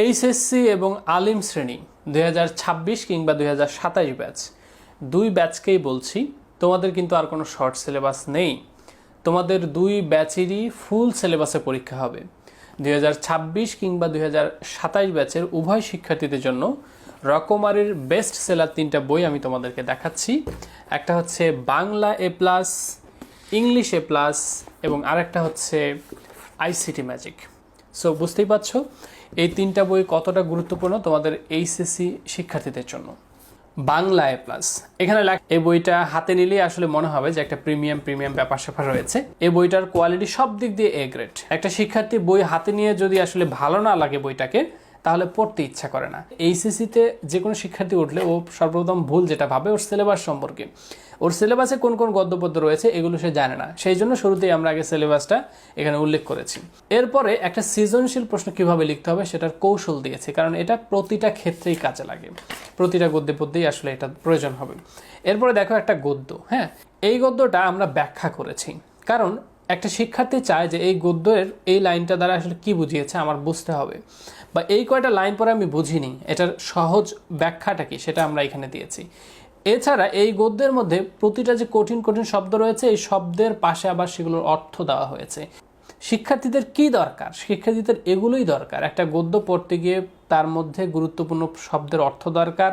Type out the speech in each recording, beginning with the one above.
HSC এবং আলিম শ্রেণি, দুই হাজার ছাব্বিশ কিংবা দুই ব্যাচ দুই ব্যাচকেই বলছি, তোমাদের কিন্তু আর কোনো শর্ট সিলেবাস নেই। তোমাদের দুই ব্যাচেরই ফুল সিলেবাসে পরীক্ষা হবে। দুই হাজার ছাব্বিশ কিংবা দুই ব্যাচের উভয় শিক্ষার্থীদের জন্য রকমারির বেস্ট সেলার তিনটা বই আমি তোমাদেরকে দেখাচ্ছি। একটা হচ্ছে Bangla A plus English A plus এবং আরেকটা হচ্ছে আইসিটি ম্যাজিক সো বুঝতেই পারছ? এই তিনটা বই কতটা গুরুত্বপূর্ণ তোমাদের এইচএসসি শিক্ষার্থীদের জন্য? বাংলা এ প্লাস এখানে এই বইটা হাতে নিলেই আসলে মনে হবে যে একটা প্রিমিয়াম প্রিমিয়াম ব্যাপার স্যাপার রয়েছে। এই বইটার কোয়ালিটি সব দিক দিয়ে এ গ্রেড একটা শিক্ষার্থী বই হাতে নিয়ে যদি আসলে ভালো না লাগে বইটাকে তাহলে পড়তে ইচ্ছা করে না। এইচএসসিতে যে কোনো শিক্ষার্থী উঠলে ও সর্বপ্রথম ভুল যেটা ভাবে ওর সিলেবাস সম্পর্কে। ওর সিলেবাসে কোন কোন গদ্যপদ্য রয়েছে এগুলো সে জানে না। সেই জন্য শুরুতেই আমরা আগে সিলেবাসটা এখানে উল্লেখ করেছি। এরপরে একটা সৃজনশীল প্রশ্ন কীভাবে লিখতে হবে সেটার কৌশল দিয়েছে, কারণ এটা প্রতিটা ক্ষেত্রেই কাজে লাগে। প্রতিটা গদ্যে পদ্যেই আসলে এটা প্রয়োজন হবে। এরপরে দেখো একটা গদ্য হ্যাঁ? এই গদ্যটা আমরা ব্যাখ্যা করেছি। কারণ একটা শিক্ষার্থী চায় যে এই গদ্যের এই লাইনটা দ্বারা আসলে কি বুঝিয়েছে আমার বুঝতে হবে। বা এই কয়টা লাইন পরে আমি বুঝিনি, এটার সহজ ব্যাখ্যাটা কি সেটা আমরা এখানে দিয়েছি। এছাড়া এই গদ্যের মধ্যে প্রতিটা যে কঠিন কঠিন শব্দ রয়েছে, এই শব্দের পাশে আবার সেগুলোর অর্থ দেওয়া হয়েছে। শিক্ষার্থীদের কি দরকার? শিক্ষার্থীদের এগুলোই দরকার। একটা গদ্য পড়তে গিয়ে তার মধ্যে গুরুত্বপূর্ণ শব্দের অর্থ দরকার,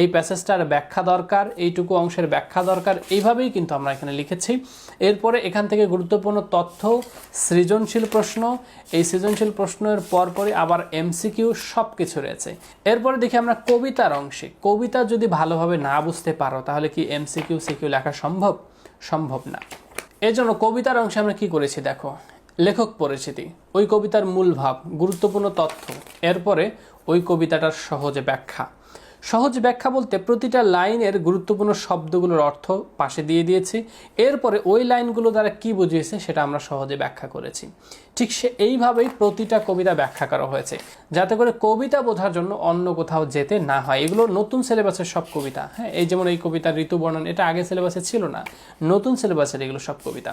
এই প্যাসেজটার ব্যাখ্যা দরকার, এইটুকু অংশের ব্যাখ্যা দরকার, এইভাবেই কিন্তু আমরা এখানে লিখেছি। এরপরে এখান থেকে গুরুত্বপূর্ণ তথ্য, সৃজনশীল প্রশ্ন, এই সৃজনশীল প্রশ্নের পরপরই আবার এমসিকিউ সব কিছু রয়েছে। এরপরে দেখি আমরা কবিতার অংশে। কবিতা যদি ভালোভাবে না বুঝতে পারো, তাহলে কি এমসিকিউ, সিকিউ লেখা সম্ভব? সম্ভব না। এজন্য কবিতার অংশে আমরা কি করেছি দেখো? লেখক পরিচিতি ওই কবিতার মূল ভাব, গুরুত্বপূর্ণ তথ্য, এরপরে ওই কবিতাটার সহজে ব্যাখ্যা। সহজ ব্যাখ্যা বলতে প্রতিটা লাইনের গুরুত্বপূর্ণ শব্দগুলোর অর্থ পাশে দিয়ে দিয়েছি। এরপরে ওই লাইনগুলো দ্বারা কি বুঝিয়েছে সেটা আমরা সহজে ব্যাখ্যা করেছি। ঠিক সে এইভাবেই প্রতিটা কবিতা ব্যাখ্যা করা হয়েছে। যাতে করে কবিতা বোঝার জন্য অন্য কোথাও যেতে না হয়। এগুলো নতুন সিলেবাসের সব কবিতা। হ্যাঁ এই যেমন এই কবিতার ঋতু বর্ণন, এটা আগে সিলেবাসে ছিল না। নতুন সিলেবাসের এগুলো সব কবিতা।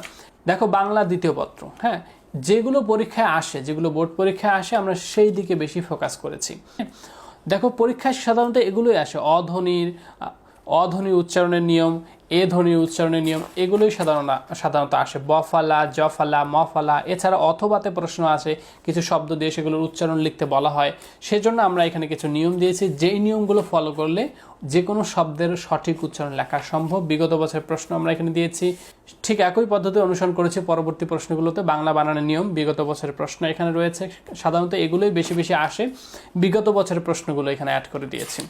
দেখো বাংলা দ্বিতীয় পত্র। হ্যাঁ যেগুলো পরীক্ষায় আসে, যেগুলো বোর্ড পরীক্ষায় আসে, আমরা সেই দিকে বেশি ফোকাস করেছি। দেখো, পরীক্ষায় সাধারণত এগুলোই আসে। অধ্বনির অধ্বনি উচ্চারণের নিয়ম এ ধ্বনির উচ্চারণের নিয়ম, এগুলোই সাধারণত সাধারণত আসে। বফালা, জফালা, মফালা, এছাড়া অথবাতে প্রশ্ন আসে কিছু শব্দ দিয়ে সেগুলোর উচ্চারণ লিখতে বলা হয়। সেজন্য আমরা এখানে কিছু নিয়ম দিয়েছি। যেই নিয়মগুলো ফলো করলে যে কোনো শব্দের সঠিক উচ্চারণ লেখা সম্ভব। বিগত বছরের প্রশ্ন আমরা এখানে দিয়েছি। ঠিক একই পদ্ধতি অনুসরণ করেছি পরবর্তী প্রশ্নগুলোতে। বাংলা বানানোর নিয়ম বিগত বছরের প্রশ্ন এখানে রয়েছে। সাধারণত এগুলোই বেশি বেশি আসে। বিগত বছরের প্রশ্নগুলো এখানে অ্যাড করে দিয়েছি।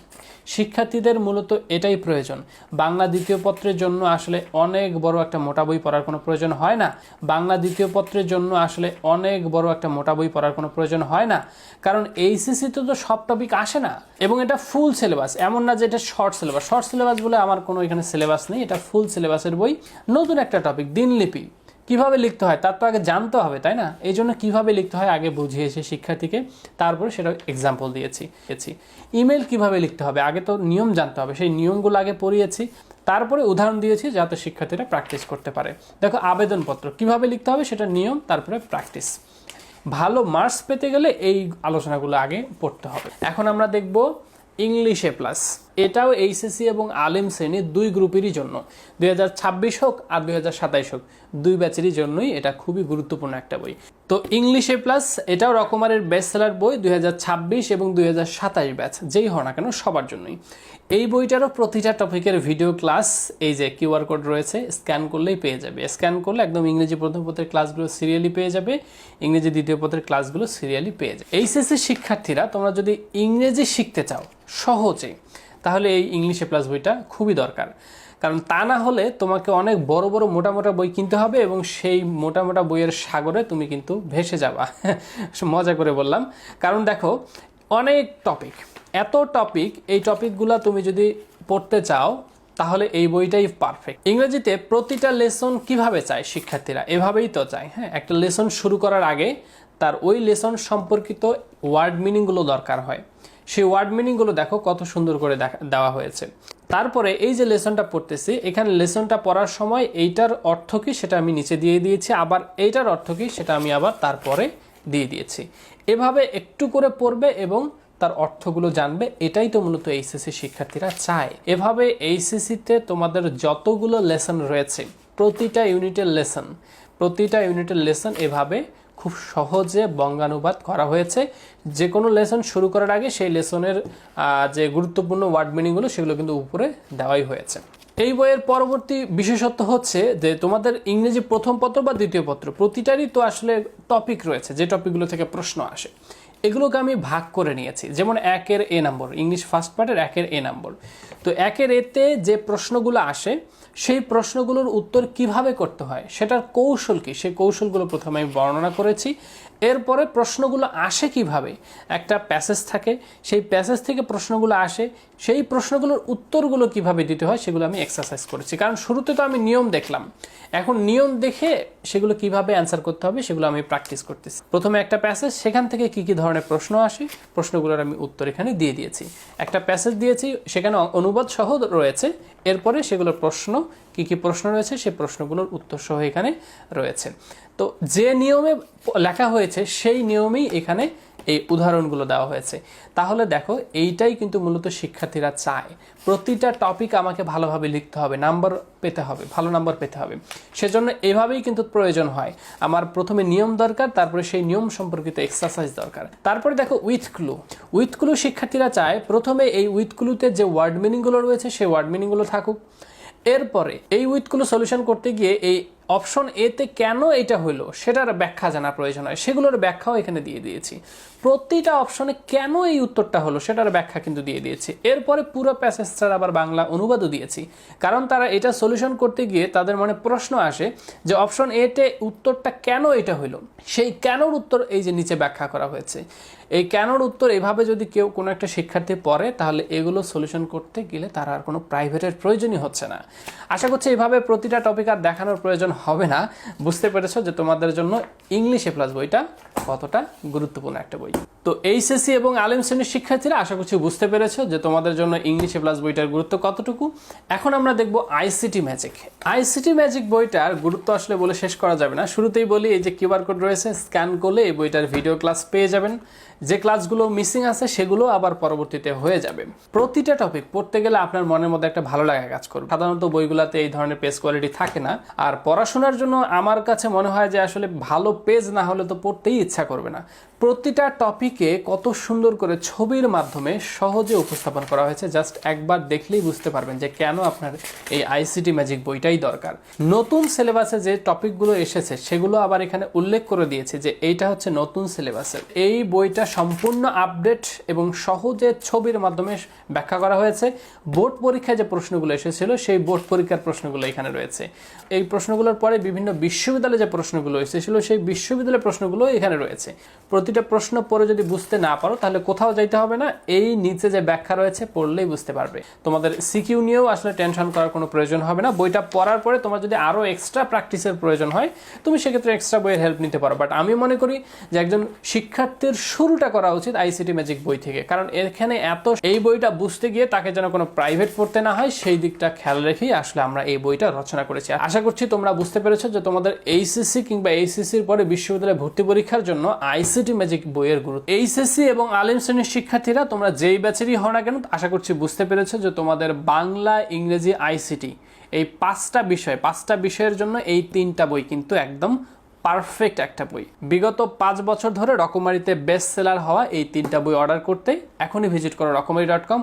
শিক্ষার্থীদের মূলত এটাই প্রয়োজন। বাংলা দ্বিতীয় পত্রের জন্য আসলে অনেক বড় একটা মোটা বই পড়ার কোনো প্রয়োজন হয় না। বাংলা দ্বিতীয় পত্রের জন্য আসলে অনেক বড় একটা মোটা বই পড়ার কোনো প্রয়োজন হয় না। কারণ এইচএসসিতে তো সব টপিক আসে না। এবং এটা ফুল সিলেবাস এমন না যে এটা শর্ট সিলেবাস শর্ট সিলেবাস বলে আমার কোনো এখানে সিলেবাস নেই, এটা ফুল সিলেবাসের বই। নতুন একটা টপিক দিনলিপি। কীভাবে লিখতে হয়, তার তো আগে জানতে হবে, তাই না? এই জন্য কীভাবে লিখতে হয়, আগে বুঝিয়েছি শিক্ষার্থীকে। তারপরে সেটা এক্সাম্পল দিয়েছি। ইমেল কীভাবে লিখতে হবে, আগে তো নিয়ম জানতে হবে। সেই নিয়মগুলো আগে পড়িয়েছি। তারপরে উদাহরণ দিয়েছি যাতে শিক্ষার্থীরা প্র্যাকটিস করতে পারে। দেখো, আবেদনপত্র। কীভাবে লিখতে হবে? সেটা নিয়ম, তারপরে প্র্যাকটিস ভালো মার্কস পেতে গেলে এই আলোচনাগুলো আগে পড়তে হবে। এখন আমরা দেখব ইংলিশে প্লাস এটাও এইচএসসি এবং আলিম শ্রেণির দুই গ্রুপেরই জন্য। দুই হাজার ছাব্বিশ হোক আর দুই হাজার সাতাইশ হোক, দুই ব্যাচেরই জন্যই এটা খুবই গুরুত্বপূর্ণ একটা বই। তো ইংলিশে প্লাস এটাও রকমারের বেস্ট সেলার বই, দুই হাজার ছাব্বিশ এবং দুই হাজার সাতাইশ ব্যাচ, যেই হও না কেন সবার জন্যই। এই বইটারও প্রতিটা টপিকের ভিডিও ক্লাস, এই যে কিউআর কোড রয়েছে, স্ক্যান করলেই পেয়ে যাবে। স্ক্যান করলে একদম ইংরেজি প্রথম পত্রের ক্লাসগুলো সিরিয়ালি পেয়ে যাবে, ইংরেজি দ্বিতীয় পত্রের ক্লাসগুলো সিরিয়ালি পেয়ে যাবে। এইচএসসি শিক্ষার্থীরা, তোমরা যদি ইংরেজি শিখতে চাও সহজে তাহলে এই ইংলিশে প্লাস বইটা খুবই দরকার। কারণ তা না হলে তোমাকে অনেক বড় বড়, মোটা মোটা বই কিনতে হবে এবং সেই মোটা মোটা বইয়ের সাগরে তুমি কিন্তু ভেসে যাবা। মজা করে বললাম। কারণ দেখো, অনেক টপিক এত টপিক এই টপিকগুলো তুমি যদি পড়তে চাও, তাহলে এই বইটাই পারফেক্ট ইংরেজিতে প্রতিটা লেসন কীভাবে চায় শিক্ষার্থীরা? এভাবেই তো চায় হ্যাঁ? একটা লেসন শুরু করার আগে তার ওই লেসন সম্পর্কিত ওয়ার্ড মিনিংগুলো দরকার হয়। সেই ওয়ার্ড মিনিংগুলো দেখো কত সুন্দর করে দেওয়া হয়েছে। তারপরে এই যে লেসনটা পড়তেছি, এখানে লেসনটা পড়ার সময় এইটার অর্থ কি সেটা আমি নিচে দিয়ে দিয়েছি, আবার এইটার অর্থ কি সেটা আমি আবার তারপরে দিয়ে দিয়েছি। এভাবে একটু করে পড়বে এবং তার অর্থগুলো জানবে, এটাই তো মূলত এইচএসসি শিক্ষার্থীরা চায়। এভাবে এইচএসসিতে তোমাদের যতগুলো লেসন রয়েছে, প্রতিটা ইউনিটের লেসন প্রতিটা ইউনিটের লেসন এভাবে খুব সহজে বঙ্গানুবাদ করা হয়েছে। যে কোনো লেসন শুরু করার আগে সেই লেসনের যে গুরুত্বপূর্ণ ওয়ার্ড মিনিংগুলো সেগুলো কিন্তু উপরে দেওয়াই হয়েছে। এই বইয়ের পরবর্তী বিশেষত্ব হচ্ছে যে তোমাদের ইংরেজি প্রথম পত্র বা দ্বিতীয় পত্র প্রতিটারই তো আসলে টপিক রয়েছে, যে টপিকগুলো থেকে প্রশ্ন আসে। এগুলোকে আমি ভাগ করে নিয়েছি। যেমন একের এ নম্বর, ইংলিশ ফার্স্ট পার্টের একের এ নম্বর। তো একের এতে যে প্রশ্নগুলো আসে, সেই প্রশ্নগুলোর উত্তর কীভাবে করতে হয়, সেটার কৌশল কি? সেই কৌশলগুলো প্রথমে আমি বর্ণনা করেছি। এরপরে প্রশ্নগুলো আসে কীভাবে? একটা প্যাসেজ থাকে, সেই প্যাসেজ থেকে প্রশ্নগুলো আসে, সেই প্রশ্নগুলোর উত্তরগুলো কীভাবে দিতে হয় সেগুলো আমি এক্সারসাইজ করেছি। কারণ শুরুতে তো আমি নিয়ম দেখলাম। এখন নিয়ম দেখে সেগুলো কীভাবে অ্যান্সার করতে হবে সেগুলো আমি প্র্যাকটিস করতেছি। প্রথমে একটা প্যাসেজ সেখান থেকে কি কি ধরনের প্রশ্ন আসে, প্রশ্নগুলোর আমি উত্তর এখানে দিয়ে দিয়েছি। একটা প্যাসেজ দিয়েছি, সেখানে অনুবাদ সহ রয়েছে। এরপরে সেগুলোর প্রশ্ন কি কি প্রশ্ন রয়েছে সেই প্রশ্নগুলোর উত্তর সহ এখানে রয়েছে। তো যে নিয়মে লেখা হয়েছে, সেই নিয়মেই এখানে এই উদাহরণগুলো দেওয়া হয়েছে। তাহলে দেখো, এইটাই কিন্তু মূলত শিক্ষার্থীরা চায়। প্রতিটা টপিক আমাকে ভালোভাবে লিখতে হবে নাম্বার পেতে হবে, ভালো নাম্বার পেতে হবে। সেজন্য এভাবেই কিন্তু প্রয়োজন হয়। আমার প্রথমে নিয়ম দরকার, তারপরে সেই নিয়ম সম্পর্কিত এক্সারসাইজ দরকার। তারপরে দেখো উইথ ক্লু উইথ ক্লু শিক্ষার্থীরা চায়, প্রথমে এই উইথ ক্লুতে যে ওয়ার্ড মিনিংগুলো রয়েছে, সেই ওয়ার্ড মিনিংগুলো থাকুক। এরপরে এই উইথগুলো সলিউশন করতে গিয়ে এই অপশন এতে কেন এটা হলো সেটার ব্যাখ্যা জানা প্রয়োজন হয়। সেগুলোর ব্যাখ্যাও এখানে দিয়ে দিয়েছি। প্রতিটা অপশনে কেন এই উত্তরটা হলো, সেটার ব্যাখ্যা কিন্তু দিয়ে দিয়েছি। এরপরে পুরো প্যাসেজটার আবার বাংলা অনুবাদও দিয়েছি। কারণ তারা এটা সলিউশন করতে গিয়ে তাদের মনে প্রশ্ন আসে যে অপশন এতে উত্তরটা কেন এটা হলো সেই কেনর উত্তর এই যে নিচে ব্যাখ্যা করা হয়েছে। এই কেনর উত্তর এভাবে যদি কেউ কোনো একটা শিক্ষার্থী পড়ে, তাহলে এগুলো সলিউশন করতে গেলে তার আর কোনো প্রাইভেটের প্রয়োজনই হচ্ছে না। আশা করছি এইভাবে প্রতিটা টপিক আর দেখানোর প্রয়োজন হবে না। বুঝতে পেরেছ যে তোমাদের জন্য ইংলিশ এ প্লাস বইটা কতটা গুরুত্বপূর্ণ একটা বই। তো এইচএসসি এবং আলিম শ্রেণির শিক্ষার্থীরা আশা করছি বুঝতে পেরেছ যে তোমাদের জন্য ইংলিশ এ প্লাস বইটার গুরুত্ব কতটুকু। এখন আমরা দেখব আইসিটি ম্যাজিক আইসিটি ম্যাজিক বইটার গুরুত্ব আসলে বলে শেষ করা যাবে না। শুরুতেই বলি এই যে কিউআর কোড রয়েছে স্ক্যান করলে এই বইটার ভিডিও ক্লাস পেয়ে যাবেন। যে ক্লাসগুলো মিসিং আছে সেগুলো আবার পরবর্তীতে হয়ে যাবে। প্রতিটা টপিক পড়তে গেলে আপনার মনের মধ্যে একটা ভালো লাগা কাজ করবে। সাধারণত বইগুলোতে এই ধরনের পেজ কোয়ালিটি থাকে না। আর পড়াশোনার জন্য আমার কাছে মনে হয় যে আসলে ভালো পেজ না হলে তো পড়তেই ইচ্ছা করবে না। প্রতিটা টপিকে কত সুন্দর করে ছবির মাধ্যমে সহজে উপস্থাপন করা হয়েছে। জাস্ট একবার দেখলেই বুঝতে পারবেন যে কেন আপনার এই আইসিটি ম্যাজিক বইটাই দরকার। নতুন সিলেবাসে যে টপিকগুলো এসেছে, সেগুলো আবার এখানে উল্লেখ করে দিয়েছে যে এইটা হচ্ছে নতুন সিলেবাসের এই বইটা সম্পূর্ণ আপডেট এবং সহজে ছবির মাধ্যমে ব্যাখ্যা করা হয়েছে। বোর্ড পরীক্ষায় যে প্রশ্নগুলো এসেছিল, সেই বোর্ড পরীক্ষার প্রশ্নগুলো এখানে রয়েছে। এই প্রশ্নগুলোর পরে বিভিন্ন বিশ্ববিদ্যালয়ে যে প্রশ্নগুলো এসেছিল সেই বিশ্ববিদ্যালয়ের প্রশ্নগুলো এখানে রয়েছে। প্রতিটা প্রশ্ন পড়ে যদি বুঝতে না পারো, তাহলে কোথাও যাইতে হবে না, এই নিচে যে ব্যাখ্যা রয়েছে পড়লেই বুঝতে পারবে। তোমাদের সিকিউ নিয়েও আসলে টেনশন করার কোনো প্রয়োজন হবে না। বইটা পড়ার পরে তোমার যদি আরও এক্সট্রা প্র্যাকটিসের প্রয়োজন হয়, তুমি সেক্ষেত্রে এক্সট্রা বইয়ের হেল্প নিতে পারো। বাট আমি মনে করি যে একজন শিক্ষার্থীর শুরুটা করা উচিত আইসিটি ম্যাজিক বই থেকে। কারণ এখানে এত এই বইটা বুঝতে গিয়ে তাকে যেন কোনো প্রাইভেট পড়তে না হয়, সেই দিকটা খেয়াল রেখেই আসলে আমরা এই বইটা রচনা করেছি। আশা করছি তোমরা বুঝতে পেরেছ যে তোমাদের এইচএসসি কিংবা এইচএসসির পরে বিশ্ববিদ্যালয়ে ভর্তি পরীক্ষার জন্য আইসিটি ম্যাজিক বইয়ের গুরুত্ব। এইচএসসি এবং আলিম শ্রেণির শিক্ষার্থীরা তোমরা যেই ব্যাচেরই হও না কেন, আশা করছি বুঝতে পেরেছ যে তোমাদের বাংলা, ইংরেজি আইসিটি এই পাঁচটা বিষয়, পাঁচটা বিষয়ের জন্য এই তিনটা বই কিন্তু একদম পারফেক্ট একটা বই। বিগত পাঁচ বছর ধরে রকমারিতে বেস্ট সেলার হওয়া এই তিনটা বই অর্ডার করতে এখনই ভিজিট করো রকমারি ডট কম